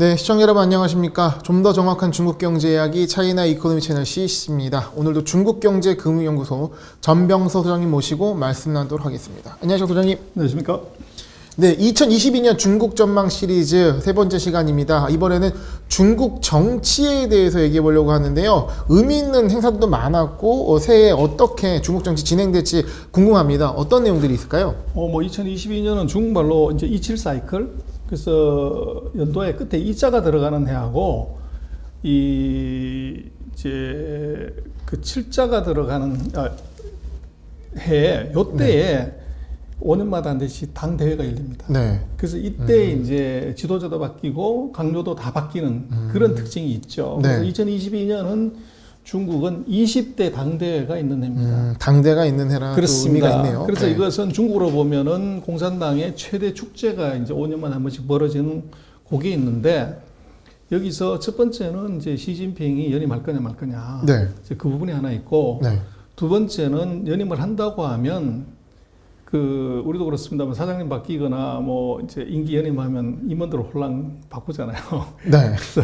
네, 시청자 여러분 안녕하십니까? 좀 더 정확한 중국 경제 이야기 차이나 이코노미 채널 CC입니다. 오늘도 중국 경제 금융 연구소 전병서 소장님 모시고 말씀 나누도록 하겠습니다. 안녕하세요, 소장님. 안녕하십니까? 네, 2022년 중국 전망 시리즈 세 번째 시간입니다. 이번에는 중국 정치에 대해서 얘기해 보려고 하는데요. 의미 있는 행사도 많았고 어, 새해 어떻게 중국 정치 진행될지 궁금합니다. 어떤 내용들이 있을까요? 어, 뭐 2022년은 중국말로 이제 27 사이클. 그래서 연도의 끝에 이자가 들어가는 해하고 이 이제 그 7자가 들어가는 아, 해에 요때에 5년마다 한 대씩 당 대회가 열립니다. 네. 그래서 이때 이제 지도자도 바뀌고 강요도 다 바뀌는 그런 특징이 있죠. 네. 그래서 2022년은 중국은 20대 당대회가 있는 해입니다. 음, 당대가 있는 해라 또 그렇습니다. 의미가 있네요. 그래서 네. 이것은 중국으로 보면은 공산당의 최대 축제가 이제 5년만에 한 번씩 벌어지는 곡이 있는데 여기서 첫 번째는 이제 시진핑이 연임할 거냐 말 거냐. 네. 이제 그 부분이 하나 있고 네. 두 번째는 연임을 한다고 하면 그 우리도 그렇습니다만 사장님 바뀌거나 뭐 이제 임기 연임하면 임원들 혼란 바꾸잖아요. 네. 그래서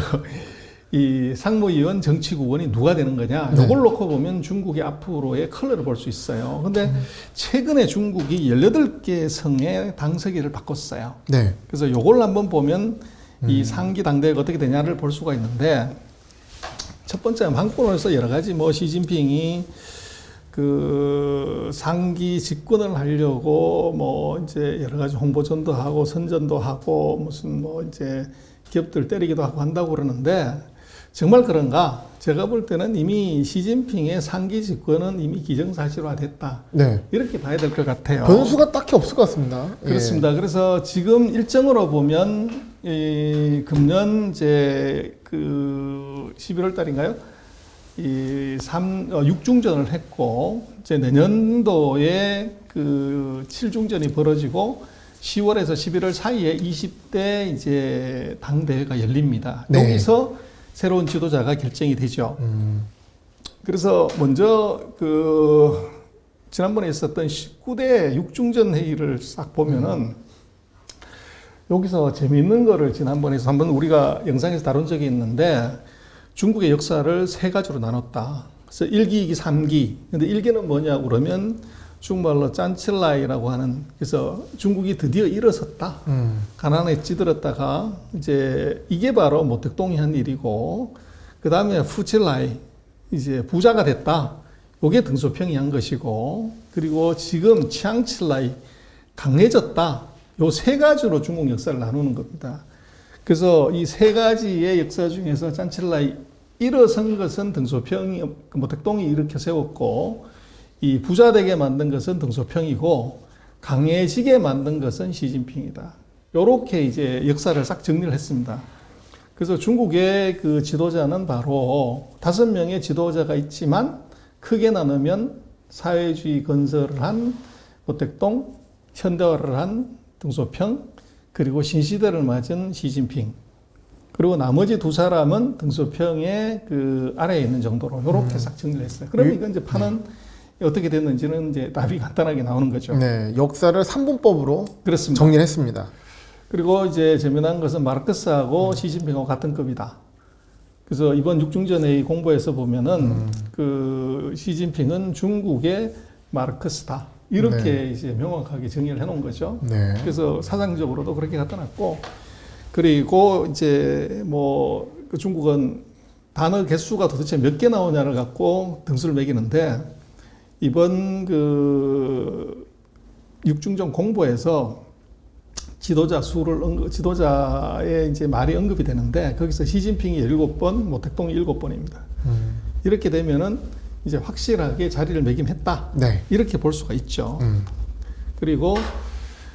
이 상무위원 정치국원이 누가 되는 거냐 네. 이걸 놓고 보면 중국의 앞으로의 컬러를 볼 수 있어요. 근데 최근에 중국이 18개 성의 당서기를 바꿨어요. 네. 그래서 요걸 한번 보면 이 상기 당대가 어떻게 되냐를 볼 수가 있는데 첫 번째 방권에서 여러 가지 뭐 시진핑이 그 상기 집권을 하려고 뭐 이제 여러 가지 홍보전도 하고 선전도 하고 무슨 뭐 이제 기업들 때리기도 하고 한다고 그러는데 정말 그런가? 제가 볼 때는 이미 시진핑의 상기 집권은 이미 기정사실화됐다. 네. 이렇게 봐야 될 것 같아요. 변수가 딱히 없을 것 같습니다. 예. 그렇습니다. 그래서 지금 일정으로 보면 이 금년 이제 그 11월 달인가요? 이 3, 어, 6중전을 했고 이제 내년도에 그 7중전이 벌어지고 10월에서 11월 사이에 20대 이제 당 대회가 열립니다. 네. 여기서 새로운 지도자가 결정이 되죠. 음, 그래서 먼저 그 지난번에 있었던 19대 육중전 회의를 싹 보면은 여기서 재미있는 거를 지난번에 서 한번 우리가 영상에서 다룬 적이 있는데 중국의 역사를 세 가지로 나눴다. 그래서 1기, 2기, 3기. 근데 1기는 뭐냐 그러면 중국말로 짠칠라이라고 하는 그래서 중국이 드디어 일어섰다. 음, 가난에 찌들었다가 이제 이게 바로 모택동이 한 일이고 그 다음에 푸칠라이 이제 부자가 됐다. 요게 등소평이 한 것이고 그리고 지금 치앙칠라이 강해졌다. 요 세 가지로 중국 역사를 나누는 겁니다. 그래서 이 세 가지의 역사 중에서 짠칠라이 일어선 것은 등소평이 그 모택동이 일으켜 세웠고 이 부자 되게 만든 것은 등소평이고 강해지게 만든 것은 시진핑이다. 요렇게 이제 역사를 싹 정리를 했습니다. 그래서 중국의 그 지도자는 바로 다섯 명의 지도자가 있지만 크게 나누면 사회주의 건설을 한 모택동, 현대화를 한 등소평, 그리고 신시대를 맞은 시진핑. 그리고 나머지 두 사람은 등소평의 그 아래에 있는 정도로 이렇게 싹 정리를 했어요. 그러면 이건 이제 판은 어떻게 됐는지는 이제 답이 간단하게 나오는 거죠. 네. 역사를 3분법으로 그렇습니다. 정리를 했습니다. 그리고 이제 재미난 것은 마르크스하고 시진핑하고 같은 급이다. 그래서 이번 육중전회의 공보에서 보면은 그 시진핑은 중국의 마르크스다. 이렇게 이제 명확하게 정의를 해놓은 거죠. 네. 그래서 사상적으로도 그렇게 갖다 놨고 그리고 이제 뭐 그 중국은 단어 개수가 도대체 몇 개 나오냐를 갖고 등수를 매기는데 이번 그 육중전 공보에서 지도자 수를 언급, 지도자의 이제 말이 언급이 되는데 거기서 시진핑이 17번, 모택동이 7번입니다. 음, 이렇게 되면은 이제 확실하게 자리를 매김했다. 네. 이렇게 볼 수가 있죠. 음, 그리고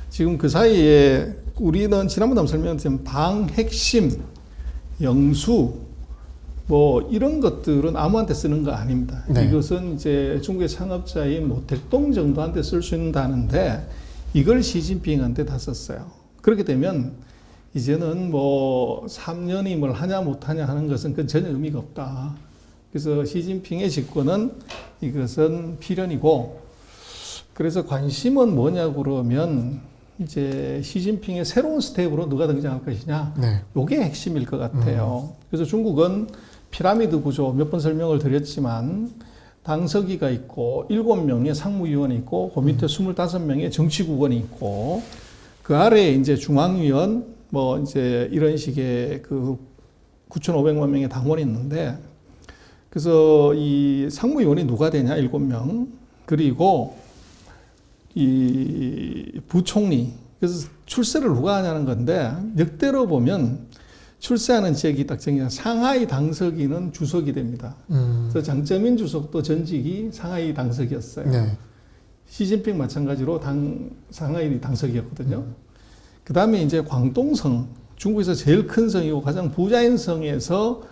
지금 그 사이에 우리는 지난번에 설명드린 당 핵심, 영수, 뭐 이런 것들은 아무한테 쓰는 거 아닙니다. 네. 이것은 이제 중국의 창업자인 모택동 정도한테 쓸 수 있다는데 이걸 시진핑한테 다 썼어요. 그렇게 되면 이제는 뭐 3년임을 하냐 못하냐 하는 것은 그 전혀 의미가 없다. 그래서 시진핑의 집권은 이것은 필연이고 그래서 관심은 뭐냐 그러면 이제 시진핑의 새로운 스텝으로 누가 등장할 것이냐. 네. 요게 핵심일 것 같아요. 그래서 중국은 피라미드 구조 몇 번 설명을 드렸지만 당서기가 있고 일곱 명의 상무위원이 있고 그 밑에 스물다섯 명의 정치국원이 있고 그 아래에 이제 중앙위원 뭐 이제 이런 식의 그 9,500만 명의 당원이 있는데 그래서 이 상무위원이 누가 되냐 일곱 명. 그리고 이 부총리 그래서 출세를 누가 하냐는 건데 역대로 보면 출세하는 지역이 딱 정해져 상하이 당서기는 주석이 됩니다. 음. 그래서 장쩌민 주석도 전직이 상하이 당석이었어요. 네. 시진핑 마찬가지로 당 상하이 당석이었거든요. 그 다음에 이제 광동성 중국에서 제일 큰 성이고 가장 부자인 성에서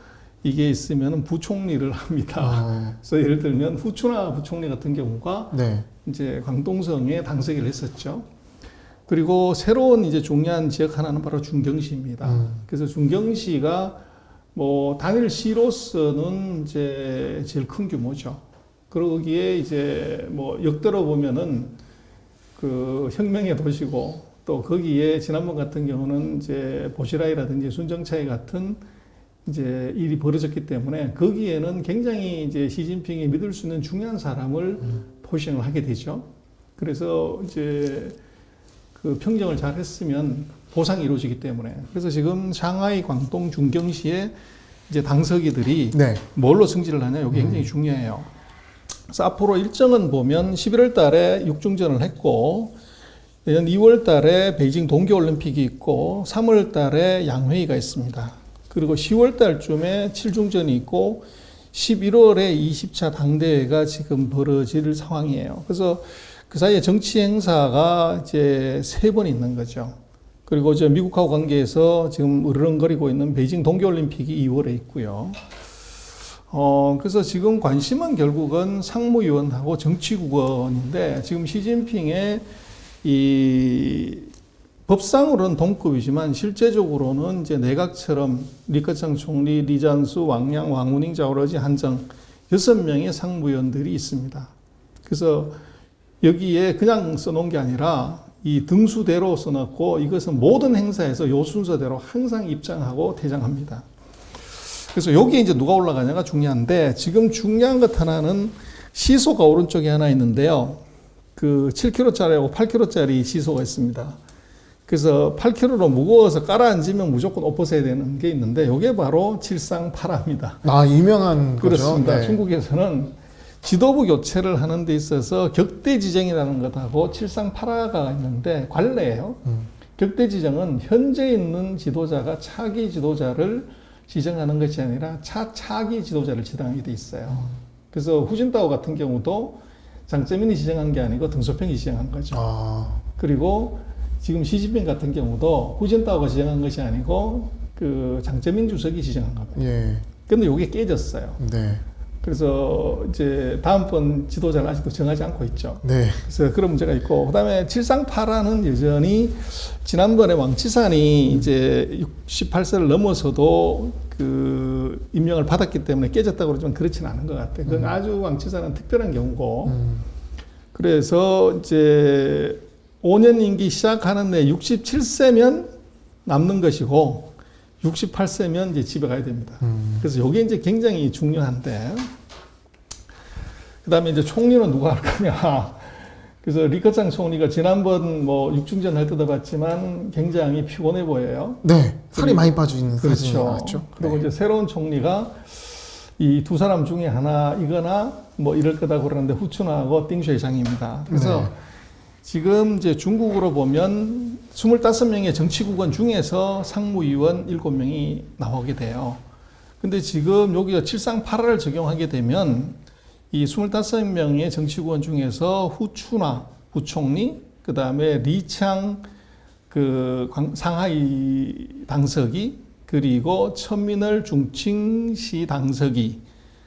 이게 있으면 부총리를 합니다. 아, 그래서 예를 들면 후추나 부총리 같은 경우가 네. 이제 광동성에 당석을 했었죠. 그리고 새로운 이제 중요한 지역 하나는 바로 중경시입니다. 음. 그래서 중경시가 뭐 단일 시로서는 이제 제일 큰 규모죠. 그러기에 이제 뭐 역대로 보면은 그 혁명의 도시고 또 거기에 지난번 같은 경우는 이제 보시라이라든지 순정차이 같은 이제 일이 벌어졌기 때문에 거기에는 굉장히 이제 시진핑이 믿을 수 있는 중요한 사람을 포션을 하게 되죠. 그래서 이제 그 평정을 잘 했으면 보상이 이루어지기 때문에 그래서 지금 상하이, 광동, 중경시의 이제 당서기들이 네. 뭘로 승진을 하냐 이게 굉장히 중요해요. 그래서 앞으로 일정은 보면 11월 달에 육중전을 했고 내년 2월 달에 베이징 동계 올림픽이 있고 3월 달에 양회의가 있습니다. 그리고 10월 달쯤에 7중전이 있고 11월에 20차 당대회가 지금 벌어질 상황이에요. 그래서 그 사이에 정치 행사가 이제 세 번 있는 거죠. 그리고 저 미국하고 관계에서 지금 으르렁거리고 있는 베이징 동계올림픽이 2월에 있고요. 어, 그래서 지금 관심은 결국은 상무위원하고 정치국원인데 지금 시진핑의 이 법상으로는 동급이지만 실제적으로는 이제 내각처럼 리커창 총리, 리잔수, 왕양, 왕우닝, 자오러지, 한정 여섯 명의 상무위원들이 있습니다. 그래서 여기에 그냥 써놓은 게 아니라 이 등수대로 써놨고 이것은 모든 행사에서 요 순서대로 항상 입장하고 퇴장합니다. 그래서 여기에 이제 누가 올라가냐가 중요한데 지금 중요한 것 하나는 시소가 오른쪽에 하나 있는데요. 그 7kg짜리하고 8kg짜리 시소가 있습니다. 그래서 8kg로 무거워서 깔아앉으면 무조건 엎어서야 되는 게 있는데 이게 바로 칠상파라입니다. 아, 유명한 거죠. 그렇습니다. 네. 중국에서는 지도부 교체를 하는 데 있어서 격대 지정이라는 것하고 칠상파라가 있는데 관례예요. 음. 격대 지정은 현재 있는 지도자가 차기 지도자를 지정하는 것이 아니라 차차기 지도자를 지정하게 돼 있어요. 그래서 후진타오 같은 경우도 장쩌민이 지정한 게 아니고 등소평이 지정한 거죠. 아, 그리고 지금 시진핑 같은 경우도 후진타오가 지정한 것이 아니고 그 장쩌민 주석이 지정한 겁니다. 예. 근데 이게 깨졌어요. 네. 그래서 이제 다음번 지도자를 아직도 정하지 않고 있죠. 네. 그래서 그런 문제가 있고 그다음에 칠상파라는 여전히 지난번에 왕치산이 이제 68세를 넘어서도 그 임명을 받았기 때문에 깨졌다고 그러지만 그렇지는 않은 것 같아요. 그건 아주 왕치산은 특별한 경우고 음. 그래서 이제 5년 임기 시작하는 데 67세면 남는 것이고 68세면 이제 집에 가야 됩니다. 음. 그래서 이게 이제 굉장히 중요한데 그 다음에 이제 총리는 누가 할 거냐. 그래서 리커창 총리가 지난번 뭐 육중전 할 때도 봤지만 굉장히 피곤해 보여요. 네. 살이 많이 빠져 있는 그렇죠. 나왔죠. 그리고 네. 이제 새로운 총리가 이 두 사람 중에 하나이거나 뭐 이럴 거다 그러는데 후춘하고 띵쉐장입니다. 그래서 네. 지금 이제 중국으로 보면 25명의 정치국원 중에서 상무위원 7명이 나오게 돼요. 근데 지금 여기가 칠상파라를 적용하게 되면 이 25명의 정치국원 중에서 후추나 부총리, 그 다음에 리창 그 광- 상하이 당서기, 그리고 천민을 중칭시 당서기,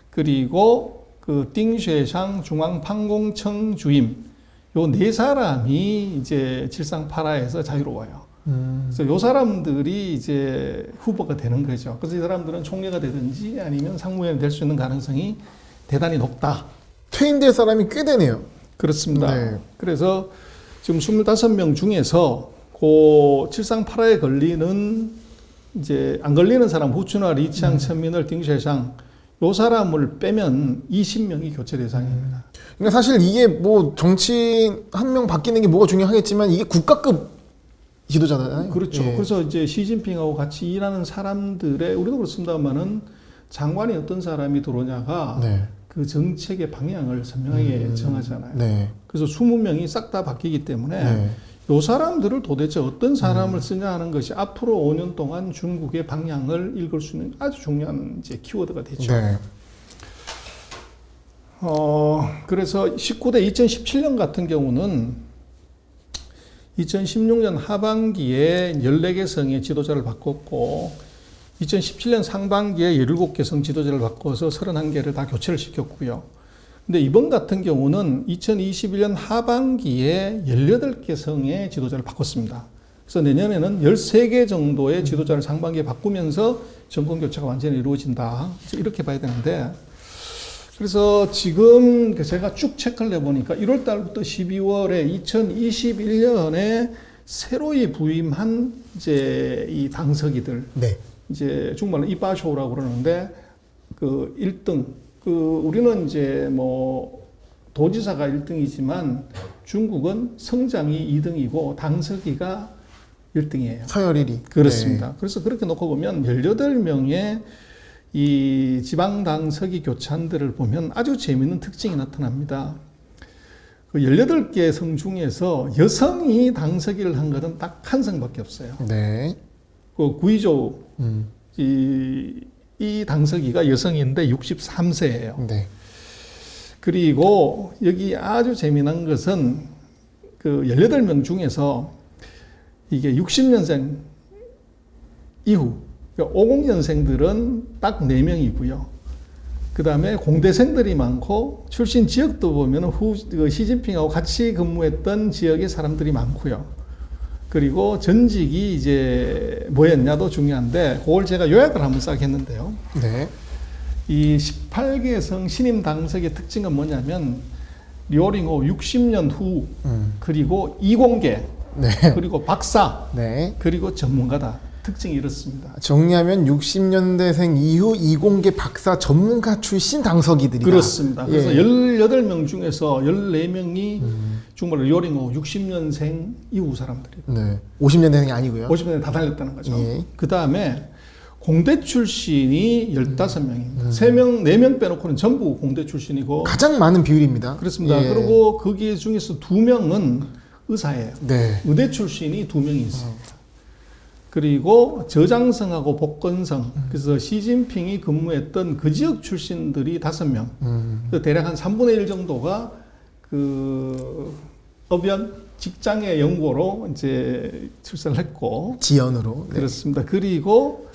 그리고 그 띵쉐상 중앙판공청 주임, 요 네 사람이 이제 칠상파라에서 자유로워요. 음. 그래서 요 사람들이 이제 후보가 되는 거죠. 그래서 이 사람들은 총리가 되든지 아니면 상무위원이 될 수 있는 가능성이 대단히 높다. 퇴임될 사람이 꽤 되네요. 그렇습니다. 네. 그래서 지금 25명 중에서 고 칠상팔아에 걸리는 이제 안 걸리는 사람 후춘화, 리치앙, 천민을, 딩쉐상 요 사람을 빼면 20명이 교체 대상입니다. 그러니까 사실 이게 뭐 정치인 한 명 바뀌는 게 뭐가 중요하겠지만 이게 국가급 지도자잖아요. 그렇죠. 예. 그래서 이제 시진핑하고 같이 일하는 사람들의 우리도 그렇습니다만은 장관이 어떤 사람이 들어오냐가 네. 그 정책의 방향을 선명하게 정하잖아요. 네. 그래서 20명이 싹 다 바뀌기 때문에 네. 요 사람들을 도대체 어떤 사람을 쓰냐 하는 것이 앞으로 5년 동안 중국의 방향을 읽을 수 있는 아주 중요한 이제 키워드가 되죠. 네. 어, 그래서 19대 2017년 같은 경우는 2016년 하반기에 14개 성의 지도자를 바꿨고 2017년 상반기에 17개 성 지도자를 바꿔서 31개를 다 교체를 시켰고요. 근데 이번 같은 경우는 2021년 하반기에 18개 성의 지도자를 바꿨습니다. 그래서 내년에는 13개 정도의 지도자를 상반기에 바꾸면서 정권 교체가 완전히 이루어진다. 이렇게 봐야 되는데 그래서 지금 그 제가 쭉 체크를 해보니까 1월 달부터 12월에 2021년에 새로이 부임한 이제 이 당서기들 네. 이제 중국말로 이빠쇼라고 그러는데 그 1등 그 우리는 이제 뭐 도지사가 1등이지만 중국은 성장이 2등이고 당서기가 1등이에요. 서열일이. 그렇습니다. 그래서 그렇게 놓고 보면 18명의 이 지방 당 서기 교찬들을 보면 아주 재미있는 특징이 나타납니다. 그 18개 성 중에서 여성이 당서기를 한 것은 딱 한 성밖에 없어요. 네. 네. 그 구이조 음. 이, 이 당서기가 여성인데 63세예요. 네. 그리고 여기 아주 재미난 것은 그 18명 중에서 이게 60년생 이후, 그러니까 50년생들은 딱 4명이고요. 그 다음에 공대생들이 많고 출신 지역도 보면 후, 그 시진핑하고 같이 근무했던 지역의 사람들이 많고요. 그리고 전직이 이제 뭐였냐도 중요한데 그걸 제가 요약을 한번 싹 했는데요. 네. 이 18개 성 신임 당석의 특징은 뭐냐면 리오링호 60년 후 음. 그리고 이공계 네. 그리고 박사 네. 그리고 전문가다 특징이 이렇습니다. 정리하면 60년대생 이후 이공계 박사 전문가 출신 당서기들이다. 그렇습니다. 그래서 예. 18명 중에서 14명이 정말 리오링호 60년생 이후 사람들이에요. 네. 50년대생이 아니고요. 50년에 다 달렸다는 거죠. 예. 그 다음에 공대 출신이 음. 15명입니다. 3명, 4명 빼놓고는 전부 공대 출신이고 가장 많은 비율입니다. 그렇습니다. 예. 그리고 거기 중에서 두 명은 의사예요. 네. 의대 출신이 두 명이 있습니다. 그리고 저장성하고 복건성, 그래서 시진핑이 근무했던 그 지역 출신들이 다섯 명, 음. 그 대략 한 3분의 1 정도가 그 업연 직장의 연구로 이제 출세를 했고, 지연으로. 네. 그렇습니다. 그리고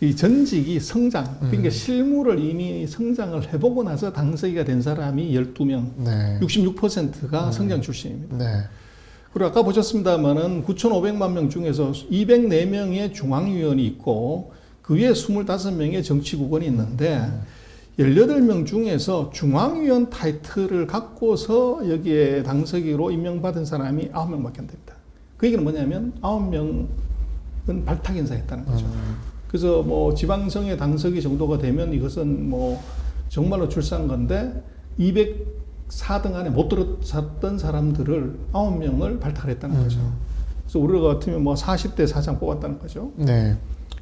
이 전직이 성장, 음. 그러니까 실무를 이미 성장을 해보고 나서 당서기가 된 사람이 12명, 네. 66%가 성장 출신입니다. 네. 그리고 아까 보셨습니다만은 9,500만 명 중에서 204명의 중앙위원이 있고 그 위에 25명의 정치국원이 있는데 18명 중에서 중앙위원 타이틀을 갖고서 여기에 당서기로 임명받은 사람이 9명밖에 안 됩니다. 그 얘기는 뭐냐면 9명은 발탁 인사했다는 거죠. 그래서 뭐 지방성의 당서기 정도가 되면 이것은 뭐 정말로 출산 건데 204등 안에 못 들었던 사람들을 9명을 발탁을 했다는 거죠. 그래서 우리가 같으면 뭐 40대 사장 뽑았다는 거죠. 네.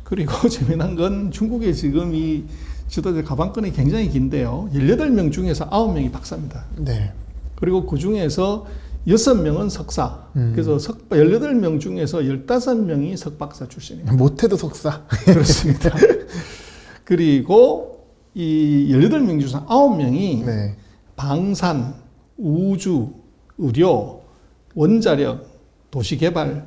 그리고 재미난 건 중국의 지금 이 지도자 가방끈이 굉장히 긴데요. 18명 중에서 9명이 박사입니다. 네. 그리고 그 중에서 6명은 석사. 음. 그래서 석, 18명 중에서 15명이 석박사 출신이에요. 못해도 석사. 그렇습니다. 그리고 이 18명 중에서 9명이 네. 방산, 우주, 의료, 원자력, 도시개발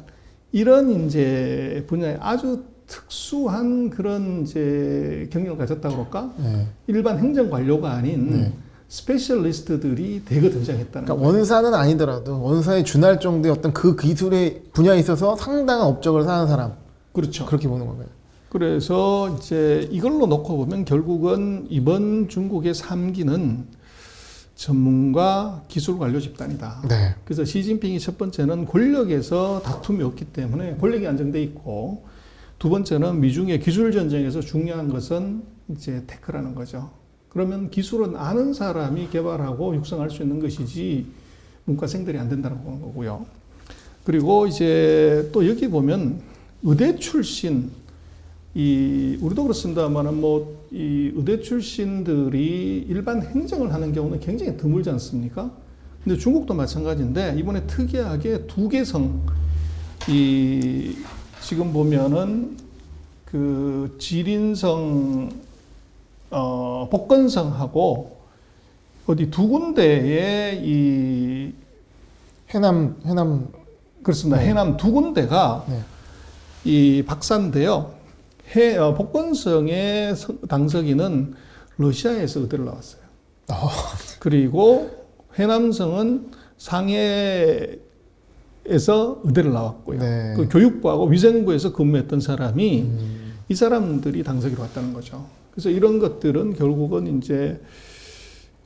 이런 이제 분야에 아주 특수한 그런 이제 경력을 가졌다 그럴까? 네. 일반 행정 관료가 아닌 네. 스페셜리스트들이 대거 등장했다는 그러니까. 원사는 아니더라도 원사에 준할 정도의 어떤 그 기술의 분야에 있어서 상당한 업적을 쌓은 사람. 그렇죠. 그렇게 보는 건가요? 그래서 이제 이걸로 놓고 보면 결국은 이번 중국의 3기는 전문가 기술 관료 집단이다. 네. 그래서 시진핑이 첫 번째는 권력에서 다툼이 없기 때문에 권력이 안정돼 있고 두 번째는 미중의 기술 전쟁에서 중요한 것은 이제 테크라는 거죠. 그러면 기술은 아는 사람이 개발하고 육성할 수 있는 것이지 문과생들이 안 된다는 거고요. 그리고 이제 또 여기 보면 의대 출신 이 우리도 그렇습니다만은 뭐 이 의대 출신들이 일반 행정을 하는 경우는 굉장히 드물지 않습니까? 근데 중국도 마찬가지인데 이번에 특이하게 두 개성 이 지금 보면은 그 지린성 어 복건성하고 어디 두 군데에 이 해남 해남 그렇습니다. 네. 해남 두 군데가 네. 이 박사인데요. 해 어, 복건성의 서- 당석인은 러시아에서 의대를 나왔어요. 어, 그리고 해남성은 상해에서 의대를 나왔고요. 네. 그 교육부하고 위생부에서 근무했던 사람이 음, 이 사람들이 당석이로 왔다는 거죠. 그래서 이런 것들은 결국은 이제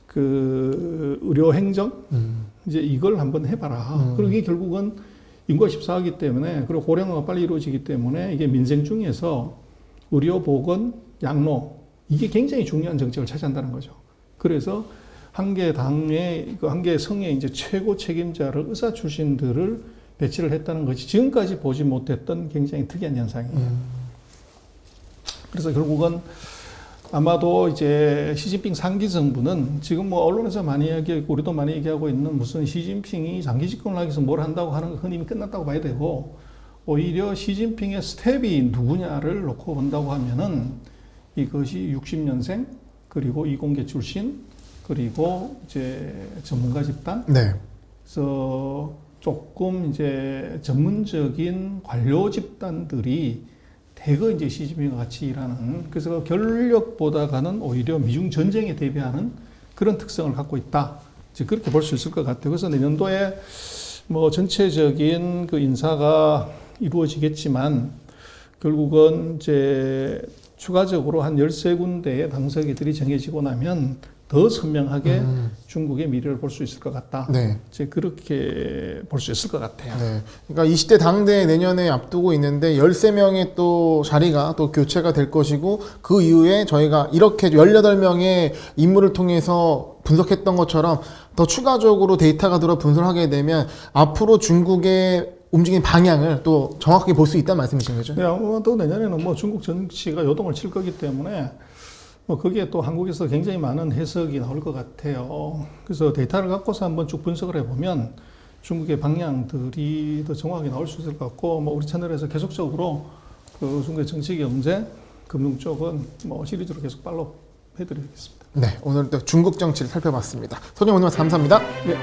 그 의료 행정 음. 이제 이걸 한번 해봐라. 음. 그리고 이게 결국은 인구가 14하기 때문에 그리고 고령화가 빨리 이루어지기 때문에 이게 민생 중에서 의료, 보건, 양로 이게 굉장히 중요한 정책을 차지한다는 거죠. 그래서 한 개 당의 그한개 성의 이제 최고 책임자를 의사 출신들을 배치를 했다는 것이 지금까지 보지 못했던 굉장히 특이한 현상이에요. 음. 그래서 결국은 아마도 이제 시진핑 상기 정부는 지금 뭐 언론에서 많이 얘기하고 우리도 많이 얘기하고 있는 무슨 시진핑이 장기 집권을 하기 위해서 뭘 한다고 하는 건 이미 끝났다고 봐야 되고 오히려 시진핑의 스텝이 누구냐를 놓고 본다고 하면은 이것이 60년생 그리고 이공계 출신 그리고 이제 전문가 집단 네. 그래서 조금 이제 전문적인 관료 집단들이 대거 이제 시진핑과 같이 일하는 그래서 권력보다가는 오히려 미중 전쟁에 대비하는 그런 특성을 갖고 있다. 이제 그렇게 볼 수 있을 것 같아요. 그래서 내년도에 뭐 전체적인 그 인사가 이루어지겠지만 결국은 이제 추가적으로 한 13군데의 당서기들이 정해지고 나면 더 선명하게 음. 중국의 미래를 볼 수 있을 것 같다. 네. 이제 그렇게 볼 수 있을 것 같아요. 네. 그러니까 20대 당대 내년에 앞두고 있는데 13명의 또 자리가 또 교체가 될 것이고 그 이후에 저희가 이렇게 18명의 인물을 통해서 분석했던 것처럼 더 추가적으로 데이터가 들어 분석하게 되면 앞으로 중국의 움직임 방향을 또 정확하게 볼 수 있다는 말씀이신 거죠? 네, 아마도 내년에는 뭐 중국 정치가 요동을 칠 거기 때문에 뭐 거기에 또 한국에서 굉장히 많은 해석이 나올 것 같아요. 그래서 데이터를 갖고서 한번 쭉 분석을 해보면 중국의 방향들이 더 정확하게 나올 수 있을 것 같고 뭐 우리 채널에서 계속적으로 그 중국의 정치 경제 금융 쪽은 뭐 시리즈로 계속 팔로우 해드리겠습니다. 네. 오늘 또 중국 정치를 살펴봤습니다. 소님 오늘 감사합니다. 네,